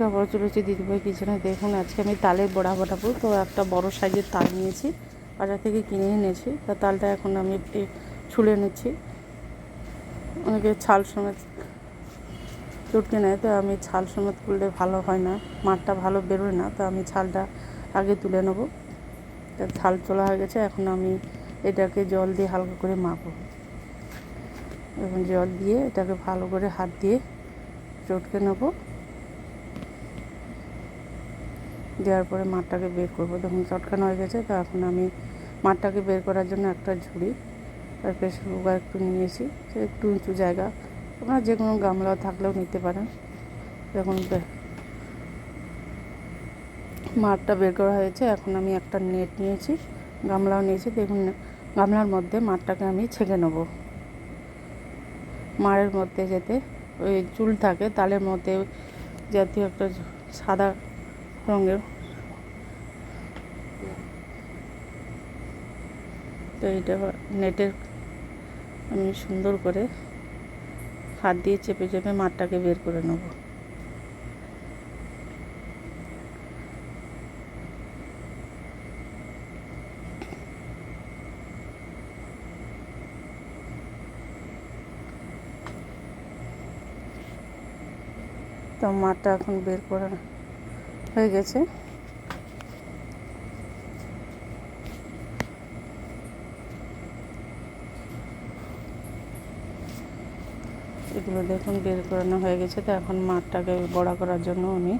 কাপড় চলেছে দিদিভাই কিচেনে। দেখুন, আজকে আমি তালের বড়া বানাবো। তো একটা বড় সাইজের তাল নিয়েছি, বাজার থেকে কিনে এনেছি। তা তালটা এখন আমি ছুলে নিচ্ছি। অনেকে ছাল সমেত চটকে নেয়, তো আমি ছাল সমেত করলে ভালো হয় না, মাঠটা ভালো বেরোয় না, তো আমি ছালটা আগে তুলে নেব। তা ছাল তোলা হয়ে গেছে, এখন আমি এটাকে জল দিয়ে হালকা করে মাখবো। এবং জল দিয়ে এটাকে ভালো করে হাত দিয়ে চটকে নেব। দেওয়ার পরে মাঠটাকে বের করব। দেখুন, চটকানো হয়ে গেছে, তো এখন আমি মাঠটাকে বের করার জন্য একটা ঝুড়ি আর প্রেশার কুকার একটু নিয়েছি। সে একটু উঁচু জায়গা আপনারা যে কোনো গামলা থাকলেও নিতে পারেন। দেখুন মাঠটা বের করা হয়েছে, এখন আমি একটা নেট নিয়েছি, গামলাও নিয়েছি। দেখুন, গামলার মধ্যে মাঠটাকে আমি ছেঁকে নেব। মাড়ের মধ্যে যাতে ওই চুল থাকে, তালের মধ্যে জাতীয় একটা সাদা রঙের। তো এইটা নেটের আমি সুন্দর করে হাত দিয়ে চেপে চেপে মাঠটাকে বের করে নেব। তো মাঠটা এখন বের করা হয়ে গেছে। এগুলো দেখুন, বের করানো হয়ে গেছে। তো এখন মাঠটাকে বড়া করার জন্য আমি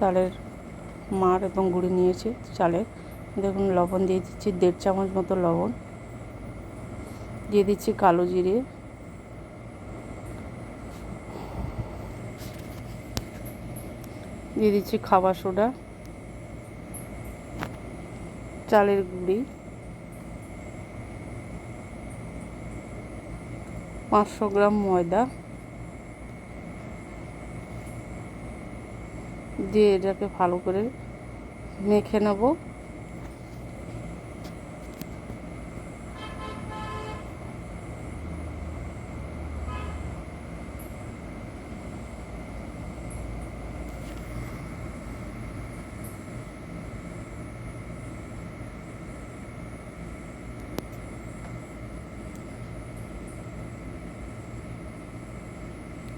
চালের মার এবং গুঁড়ি নিয়েছি চালের। দেখুন, লবণ দিয়ে দিচ্ছি দেড় চামচ মতো লবণ। দিয়ে দিচ্ছি কালো জিরে। দিয়ে দিচ্ছি খাবার সোডা, চালের গুঁড়ি, পাঁচশো গ্রাম ময়দা, দিয়ে এটাকে ভালো করে মেখে নেব।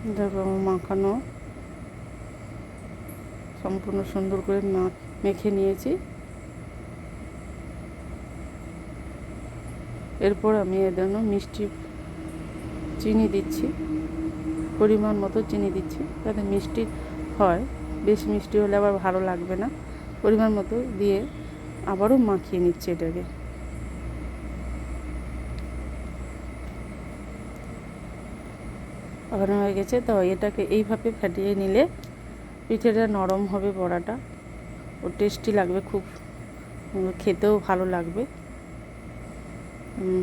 আমার মাখানো। সম্পূর্ণ সুন্দর করে মেখে নিয়েছি। এরপর আমি এর জন্য মিষ্টি চিনি দিচ্ছি। পরিমাণ মতো চিনি দিচ্ছি যাতে মিষ্টি হয়। বেশি মিষ্টি হলে আবার ভালো লাগবে না। পরিমাণ মতো দিয়ে আবারও মাখিয়ে নিচ্ছি এটাকে। পাকানো হয়ে গেছে। তো এটাকে এইভাবে ফাটিয়ে নিলে পিঠেটা নরম হবে বড়াটা। ও টেস্টি লাগবে খুব। খেতেও ভালো লাগবে।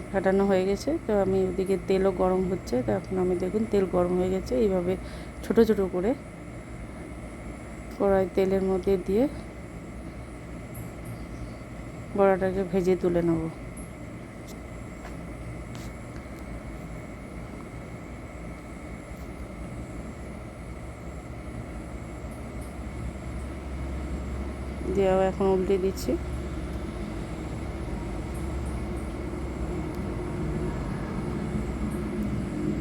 ফাটানো হয়ে গেছে। তো আমি ওদিকে তেলও গরম হচ্ছে। তো এখন আমি দেখুন তেল গরম হয়ে গেছে। এইভাবে ছোট ছোট করে কড়াই তেলের মধ্যে দিয়ে বড়াটাকে ভেজে তুলে নেব। দিয়ে এখন উল্টে দিচ্ছি।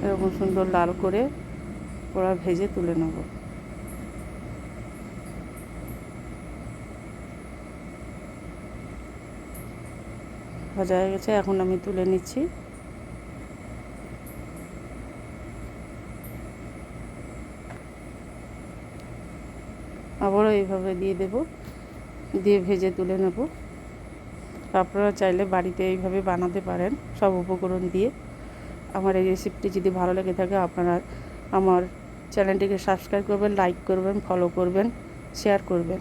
এরকম সুন্দর লাল করে ওরা ভেজে তুলে নেব। ভাজা হয়ে গেছে, এখন আমি তুলে নিচ্ছি। আবারও এইভাবে দিয়ে দেব। দিয়ে ভেজে তুলে নেব। আপনারা চাইলে বাড়িতে এইভাবে বানাতে পারেন, সব উপকরণ দিয়ে। আমার এই রেসিপিটি যদি ভালো লেগে থাকে, আপনারা আমার চ্যানেলটিকে সাবস্ক্রাইব করবেন লাইক করবেন ফলো করবেন শেয়ার করবেন।